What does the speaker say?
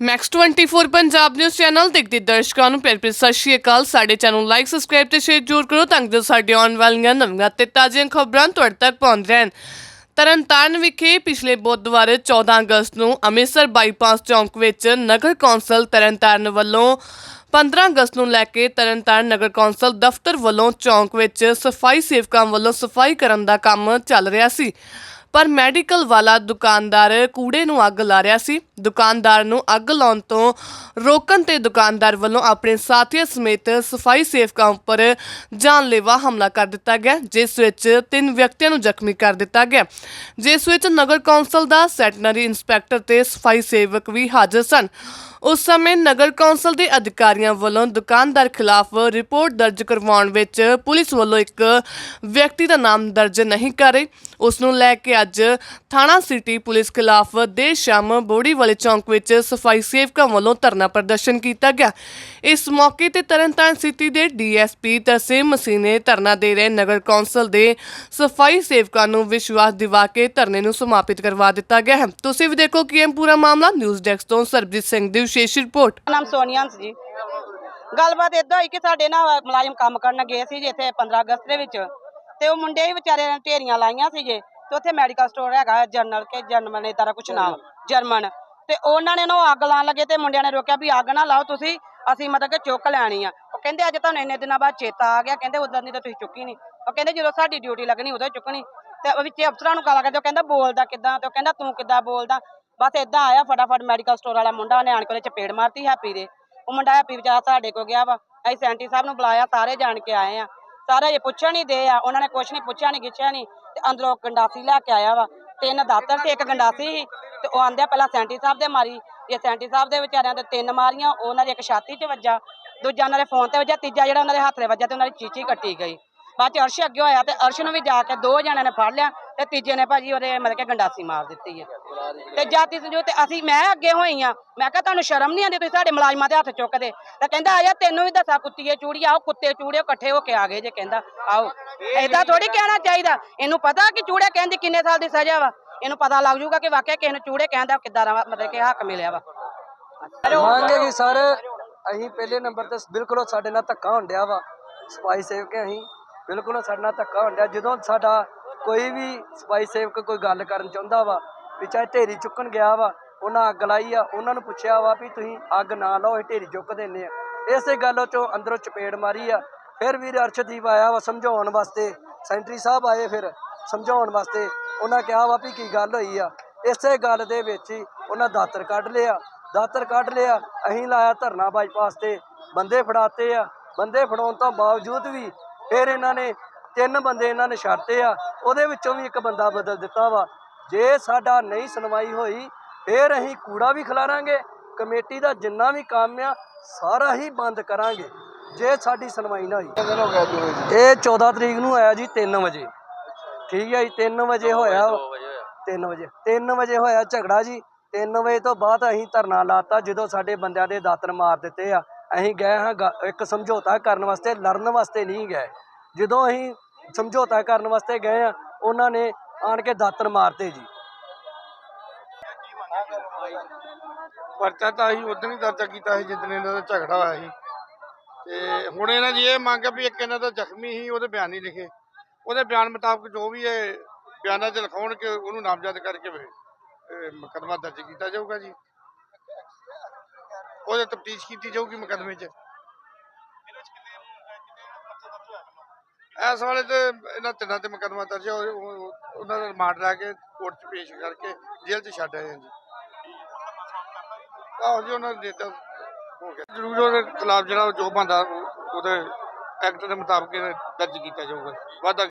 Max 24 Punjab news channel ਦੇਖਦੇ ਦਰਸ਼ਕਾਂ ਨੂੰ। ਪਿਆਰ ਭਰੀ ਸਤਿ ਸ਼੍ਰੀ ਅਕਾਲ। ਸਾਡੇ ਚੈਨਲ ਲਾਈਕ ਸਬਸਕ੍ਰਾਈਬ ਤੇ ਸ਼ੇਅਰ ਜ਼ਰੂਰ ਕਰੋ ਤਾਂ ਕਿ ਸਾਡੇ ਆਉਣ ਵਾਲੀਆਂ ਨਵੀਆਂ ਤੇ ਤਾਜ਼ੀਆਂ ਖਬਰਾਂ ਤੁਹਾਡੇ ਤੱਕ ਪਹੁੰਚ ਰਹਿਣ। ਤਰਨਤਾਰਨ ਵਿਖੇ ਪਿਛਲੇ ਬੁੱਧਵਾਰ 14 ਅਗਸਤ ਨੂੰ ਅੰਮ੍ਰਿਤਸਰ ਬਾਈਪਾਸ ਚੌਂਕ ਵਿੱਚ ਨਗਰ ਕੌਂਸਲ ਤਰਨਤਾਰਨ ਵੱਲੋਂ 15 ਅਗਸਤ ਨੂੰ ਲੈ ਕੇ ਤਰਨਤਾਰਨ ਨਗਰ ਕੌਂਸਲ ਦਫ਼ਤਰ ਵੱਲੋਂ ਚੌਂਕ ਵਿੱਚ ਸਫ਼ਾਈ ਸੇਵਕਾਂ ਵੱਲੋਂ ਸਫ਼ਾਈ ਕਰਨ ਦਾ ਕੰਮ ਚੱਲ ਰਿਹਾ ਸੀ। ਪਰ ਮੈਡੀਕਲ ਵਾਲਾ ਦੁਕਾਨਦਾਰ ਕੂੜੇ ਨੂੰ ਅੱਗ ਲਾ ਰਿਹਾ ਸੀ। ਦੁਕਾਨਦਾਰ ਨੂੰ ਅੱਗ ਲਾਉਣ ਤੋਂ ਰੋਕਣ ਤੇ ਦੁਕਾਨਦਾਰ ਵੱਲੋਂ ਆਪਣੇ ਸਾਥੀਆਂ ਸਮੇਤ ਸਫ਼ਾਈ ਸੇਵਕਾਂ ਉੱਪਰ ਜਾਨਲੇਵਾ ਹਮਲਾ ਕਰ ਦਿੱਤਾ ਗਿਆ, ਜਿਸ ਵਿੱਚ ਤਿੰਨ ਵਿਅਕਤੀਆਂ ਨੂੰ ਜ਼ਖਮੀ ਕਰ ਦਿੱਤਾ ਗਿਆ। ਜਿਸ ਵਿੱਚ ਨਗਰ ਕੌਂਸਲ ਦਾ, ਸੈਟਨਰੀ ਇੰਸਪੈਕਟਰ ਤੇ ਸਫ਼ਾਈ ਸੇਵਕ ਵੀ ਹਾਜ਼ਰ ਸਨ। ਉਸ ਸਮੇਂ ਨਗਰ ਕੌਂਸਲ ਦੇ ਅਧਿਕਾਰੀਆਂ ਵੱਲੋਂ ਦੁਕਾਨਦਾਰ ਖਿਲਾਫ ਰਿਪੋਰਟ ਦਰਜ ਕਰਵਾਉਣ ਵਿੱਚ ਪੁਲਿਸ ਵੱਲੋਂ ਇੱਕ ਵਿਅਕਤੀ ਦਾ ਨਾਮ ਦਰਜ ਨਹੀਂ ਕਰੇ ਉਸ ਨੂੰ ਲੈ ਕੇ ਅੱਜ ਥਾਣਾ ਸਿਟੀ ਪੁਲਿਸ ਖਿਲਾਫ ਦੇਰ ਸ਼ਾਮ ਬੋੜੀ ਵਾਲੇ ਚੌਂਕ ਵਿੱਚ ਸਫ਼ਾਈ ਸੇਵਕਾਂ ਵੱਲੋਂ ਧਰਨਾ ਪ੍ਰਦਰਸ਼ਨ ਕੀਤਾ ਗਿਆ। ਇਸ ਮੌਕੇ ਤੇ ਤਰਨਤਾਰਨ ਸਿਟੀ ਦੇ ਡੀਐਸਪੀ ਤਰਸੇਮ ਮਸੀਹ ਧਰਨਾ ਦੇ ਰਹੇ ਨਗਰ ਕੌਂਸਲ ਦੇ ਸਫ਼ਾਈ ਸੇਵਕਾਂ ਨੂੰ ਵਿਸ਼ਵਾਸ ਦਿਵਾ ਕੇ ਧਰਨੇ ਨੂੰ ਸਮਾਪਿਤ ਕਰਵਾ ਦਿੱਤਾ ਗਿਆ ਹੈ। ਤੁਸੀਂ ਵੀ ਦੇਖੋ ਕੀ ਇਹ ਪੂਰਾ ਮਾਮਲਾ ਨਿਊਜ਼ ਡੈਸਕ ਤੋਂ ਸਰਬਜੀਤ ਸਿੰਘ ਦੀ ਵਿਸ਼ੇਸ਼ ਰਿਪੋਰਟ। ਮੇਰਾ ਨਾਮ ਸੋਨੀਆ ਜੀ। ਗੱਲਬਾਤ ਇਦਾਂ ਹੋਈ ਕਿ ਸਾਡੇ ਨਾ ਮੁਲਾਜ਼ਮ ਕੰਮ ਕਰਨ ਗਏ ਸੀ ਜੀ 15 ਅਗਸਤ ਦੇ ਵਿੱਚ। ਤੇ ਉਹ ਮੁੰਡੇ ਵੀ ਵਿਚਾਰੇ ਨੇ ਢੇਰੀਆਂ ਲਾਈਆਂ ਸੀਗੇ ਤੇ ਉੱਥੇ ਮੈਡੀਕਲ ਸਟੋਰ ਹੈਗਾ, ਜਰਨਲ ਕੇ ਜਰਮਨ ਇਦਾਂ ਦਾ ਕੁਛ ਨਾਮ, ਜਰਮਨ। ਤੇ ਉਹਨਾਂ ਨੇ ਉਹ ਅੱਗ ਲਾਉਣ ਲੱਗੇ ਤੇ ਮੁੰਡਿਆਂ ਨੇ ਰੋਕਿਆ ਵੀ ਅੱਗ ਨਾ ਲਾਓ ਤੁਸੀਂ, ਅਸੀਂ ਮਤਲਬ ਕਿ ਚੁੱਕ ਲੈਣੀ ਆ। ਉਹ ਕਹਿੰਦੇ ਅੱਜ ਤੁਹਾਨੂੰ ਇੰਨੇ ਦਿਨਾਂ ਬਾਅਦ ਚੇਤਾ ਆ ਗਿਆ, ਕਹਿੰਦੇ ਉਦੋਂ ਦੀ ਤਾਂ ਤੁਸੀਂ ਚੁੱਕੀ ਨਹੀਂ। ਉਹ ਕਹਿੰਦੇ ਜਦੋਂ ਸਾਡੀ ਡਿਊਟੀ ਲੱਗਣੀ ਉਦੋਂ ਚੁੱਕਣੀ। ਤੇ ਉਹ ਅਫਸਰਾਂ ਨੂੰ ਗਾਲਾਂ ਕਰਦੇ ਉਹ ਕਹਿੰਦਾ ਬੋਲਦਾ ਕਿੱਦਾਂ, ਤੇ ਉਹ ਕਹਿੰਦਾ ਤੂੰ ਕਿੱਦਾਂ ਬੋਲਦਾ? ਬਸ ਇਦਾਂ ਆਇਆ ਫਟਾਫਟ ਮੈਡੀਕਲ ਸਟੋਰ ਵਾਲਾ ਮੁੰਡਾ, ਉਹਨੇ ਆਣ ਕੇ ਉਹਦੇ ਚਪੇੜ ਮਾਰਤੀ ਹੈਪੀ ਦੇ। ਉਹ ਮੁੰਡਾ ਹੈਪੀ ਵਿਚਾਰਾ ਸਾਡੇ ਕੋਲ ਗਿਆ ਵਾ। ਅਸੀਂ ਸੈਂਟੀ ਸਾਹਿਬ ਨੂੰ ਬੁਲਾਇਆ, ਸਾਰੇ ਜਾਣ ਕੇ ਆਏ ਆ। ਸਾਰੇ ਇਹ ਪੁੱਛਣ ਨਹੀਂ ਦੇ ਆ, ਉਹਨਾਂ ਨੇ ਕੁਛ ਨਹੀਂ, ਪੁੱਛਿਆ ਨਹੀਂ, ਗਿੱਛਿਆ ਨਹੀਂ। ਤੇ ਅੰਦਰੋਂ ਗੰਡਾਸੀ ਲੈ ਕੇ ਆਇਆ ਵਾ। ਤਿੰਨ ਦਾਤਰ ਤੇ ਇੱਕ ਗੰਡਾਸੀ ਸੀ। ਤੇ ਉਹ ਆਂਦੇ ਪਹਿਲਾਂ ਸੈਂਟੀ ਸਾਹਿਬ ਦੇ ਮਾਰੀ ਇਹ ਸੈਂਟੀ ਸਾਹਿਬ ਦੇ ਵਿਚਾਰਿਆਂ ਦੇ ਤਿੰਨ ਮਾਰੀਆਂ ਉਹਨਾਂ ਦੀ ਇੱਕ ਛਾਤੀ 'ਚ ਵੱਜਾ ਦੂਜਾ ਉਹਨਾਂ ਦੇ ਫੋਨ ਤੇ ਵੱਜਾ ਤੀਜਾ ਜਿਹੜਾ ਉਹਨਾਂ ਦੇ ਹੱਥ 'ਤੇ ਵੱਜਾ ਤੇ ਉਹਨਾਂ ਦੀ ਚੀਚੀ ਕੱਟੀ ਗਈ। ਬਾਅਦ ਚ ਅਰਸ਼ ਅੱਗੇ ਹੋਇਆ ਤੇ ਅਰਸ਼ ਨੂੰ ਵੀ ਜਾ ਕੇ ਦੋ ਜਣਿਆਂ ਨੇ ਫੜ ਲਿਆ ਤੇ ਤੀਜੇ ਨੇ ਭਾਜੀ ਉਹਦੇ ਮਤਲਬ ਕਿ ਗੰਡਾਸੀ ਮਾਰ ਦਿੱਤੀ ਹੈ। ਤੇ ਜਾਤੀ ਸੰਜੋ ਤੇ ਅਸੀਂ ਮੈਂ ਅੱਗੇ ਹੋਈ ਆ ਮੈਂ ਕਿਹਾ ਤੁਹਾਨੂੰ ਸ਼ਰਮ ਨਹੀਂ ਆਉਂਦੀ ਤੁਸੀਂ ਸਾਡੇ ਮੁਲਾਜ਼ਮਾਂ ਦੇ ਹੱਥ ਚੁੱਕਦੇ ਤਾਂ ਕਹਿੰਦਾ ਆ ਜਾ ਤੈਨੂੰ ਵੀ ਦੱਸਾਂ ਕੁੱਤੀਏ ਚੂੜੀਆਂ ਆਓ ਕੁੱਤੇ ਚੂੜੇ ਇਕੱਠੇ ਹੋ ਕੇ ਆ ਗਏ ਜੇ ਕਹਿੰਦਾ ਆਓ। ਏਦਾਂ ਥੋੜੀ ਕਹਿਣਾ ਚਾਹੀਦਾ ਇਹਨੂੰ ਪਤਾ ਕਿ ਚੂੜੇ ਕਹਿੰਦੀ ਕਿੰਨੇ ਸਾਲ ਦੀ ਸਜ਼ਾ ਵਾ। ਇਹਨੂੰ ਪਤਾ ਲੱਗ ਜਾਊਗਾ ਕਿ ਵਾਕਿਆ ਕਿਸੇ ਨੂੰ ਚੂੜੇ ਕਹਿੰਦਾ ਕਿੱਦਾਂ ਦਾ ਵਾ, ਮਤਲਬ ਕਿ ਹੱਕ ਮਿਲਿਆ ਵਾ। ਮੰਗੇ ਕਿ ਸਰ ਅਸੀਂ ਪਹਿਲੇ ਨੰਬਰ ਤੇ ਬਿਲਕੁਲ ਸਾਡੇ ਨਾਲ ਧੱਕਾ ਹੁੰਦਿਆ ਵਾ ਸਪਾਈ ਸੇਵਕ ਅਸੀਂ ਬਿਲਕੁਲ ਸਾਡੇ ਨਾਲ ਧੱਕਾ ਹੁੰਦਿਆ ਜਦੋਂ ਸਾਡਾ ਕੋਈ ਵੀ ਸਪਾਈ ਸੇਵਕ ਕੋਈ ਗੱਲ ਕਰਨ ਚਾਹੁੰਦਾ ਵਾ ਵੀ ਚਾਹੇ ਢੇਰੀ ਚੁੱਕਣ ਗਿਆ ਵਾ ਉਹਨਾਂ ਅੱਗ ਲਾਈ ਆ ਉਹਨਾਂ ਨੂੰ ਪੁੱਛਿਆ ਵਾ ਵੀ ਤੁਸੀਂ ਅੱਗ ਨਾ ਲਾਓ ਅਸੀਂ ਢੇਰੀ ਚੁੱਕ ਦਿੰਨੇ ਆ। ਇਸੇ ਗੱਲ ਚੋਂ ਅੰਦਰੋਂ ਚਪੇੜ ਮਾਰੀ ਆ। ਫਿਰ ਵੀਰ ਅਰਸ਼ਦੀਪ ਆਇਆ ਵਾ ਸਮਝਾਉਣ ਵਾਸਤੇ ਸੈਂਟਰੀ ਸਾਹਿਬ ਆਏ ਫਿਰ ਸਮਝਾਉਣ ਵਾਸਤੇ। ਉਹਨਾਂ ਕਿਹਾ ਵਾ ਵੀ ਕੀ ਗੱਲ ਹੋਈ ਆ। ਇਸੇ ਗੱਲ ਦੇ ਵਿੱਚ ਹੀ ਉਹਨਾਂ ਦਾਤਰ ਕੱਢ ਲਿਆ। ਦਾਤਰ ਕੱਢ ਲਿਆ ਅਸੀਂ ਲਾਇਆ ਧਰਨਾ ਬਾਈਪਾਸ ਤੇ। ਬੰਦੇ ਫੜਾਤੇ ਆ। ਬੰਦੇ ਫੜਾਉਣ ਤੋਂ ਬਾਵਜੂਦ ਵੀ ਫਿਰ ਇਹਨਾਂ ਨੇ ਤਿੰਨ ਬੰਦੇ ਇਹਨਾਂ ਨੇ ਛੱਡਤੇ ਆ। ਉਹਦੇ ਵਿੱਚੋਂ ਵੀ ਇੱਕ ਬੰਦਾ ਬਦਲ ਦਿੱਤਾ ਵਾ। ਜੇ ਸਾਡਾ ਨਹੀਂ ਸੁਣਵਾਈ ਹੋਈ ਫਿਰ ਅਸੀਂ ਕੂੜਾ ਵੀ ਖਿਲਾਰਾਂਗੇ। ਕਮੇਟੀ ਦਾ ਜਿੰਨਾ ਵੀ ਕੰਮ ਆ ਸਾਰਾ ਹੀ ਬੰਦ ਕਰਾਂਗੇ। ਜੇ ਸਾਡੀ ਸੁਣਵਾਈ ਨਾ ਹੋਈ। ਇਹ 14 ਤਰੀਕ ਨੂੰ ਆਇਆ ਜੀ 3 ਵਜੇ। ਠੀਕ ਹੈ ਜੀ 3 ਵਜੇ ਹੋਇਆ। 3 ਵਜੇ 3 ਵਜੇ ਹੋਇਆ ਝਗੜਾ ਜੀ। 3 ਵਜੇ ਤੋਂ ਬਾਅਦ ਅਸੀਂ ਧਰਨਾ ਲਾਤਾ ਜਦੋਂ ਸਾਡੇ ਬੰਦਿਆਂ ਦੇ ਦਾਤਰ ਮਾਰ ਦਿੱਤੇ ਆ। ਅਸੀਂ ਗਏ ਹਾਂ ਇੱਕ ਸਮਝੌਤਾ ਕਰਨ ਵਾਸਤੇ ਲੜਨ ਵਾਸਤੇ ਨਹੀਂ ਗਏ। ਜਦੋਂ ਅਸੀਂ ਸਮਝੌਤਾ ਕਰਨ ਵਾਸਤੇ ਗਏ ਆ ਉਹਨਾਂ ਨੇ ਆਣ ਕੇ ਦਾਤਰ ਮਾਰਤੇ ਜੀ। ਪਰਚਾ ਤਾਂ ਅਸੀਂ ਉਦੋਂ ਹੀ ਦਰਜ ਕੀਤਾ ਸੀ ਜਿੱਦਣ ਇਹਨਾਂ ਦਾ ਝਗੜਾ ਹੋਇਆ ਸੀ। ਤੇ ਹੁਣ ਇਹਨਾਂ ਦੀ ਇਹ ਮੰਗ ਹੈ ਵੀ ਇੱਕ ਇਹਨਾਂ ਦਾ ਜ਼ਖਮੀ ਸੀ ਉਹਦੇ ਬਿਆਨ ਨਹੀਂ ਲਿਖੇ। ਉਹਦੇ ਬਿਆਨ ਮੁਤਾਬਕ ਜੋ ਵੀ ਇਹ ਬਿਆਨਾਂ 'ਚ ਲਿਖਾਉਣ ਕਿ ਉਹਨੂੰ ਨਾਮਜ਼ਦ ਕਰਕੇ ਮੁਕੱਦਮਾ ਦਰਜ ਕੀਤਾ ਜਾਊਗਾ ਜੀ। ਉਹਦੇ ਤਫਤੀਸ਼ ਕੀਤੀ ਜਾਊਗੀ ਮੁਕੱਦਮੇ 'ਚ। ਇਸ ਵਾਲੇ ਤੇ ਇਹਨਾਂ ਤਿੰਨਾਂ ਤੇ ਮੁਕੱਦਮਾ ਦਰਜ ਉਹਨਾਂ ਦਾ ਰਿਮਾਂਡ ਲੈ ਕੇ ਕੋਰਟ 'ਚ ਪੇਸ਼ ਕਰਕੇ ਜੇਲ੍ਹ 'ਚ ਛੱਡ ਆਏ ਜੀ। ਆਹੋ ਜੀ ਉਹਨਾਂ ਨੇ ਦਿੱਤਾ ਹੋ ਗਿਆ। ਜ਼ਰੂਰ ਉਹਦੇ ਖਿਲਾਫ ਜਿਹੜਾ ਜੋ ਬੰਦਾ ਉਹਦੇ ਐਕਟ ਦੇ ਮੁਤਾਬਕ ਦਰਜ ਕੀਤਾ ਜਾਊਗਾ। ਵਾਧਾ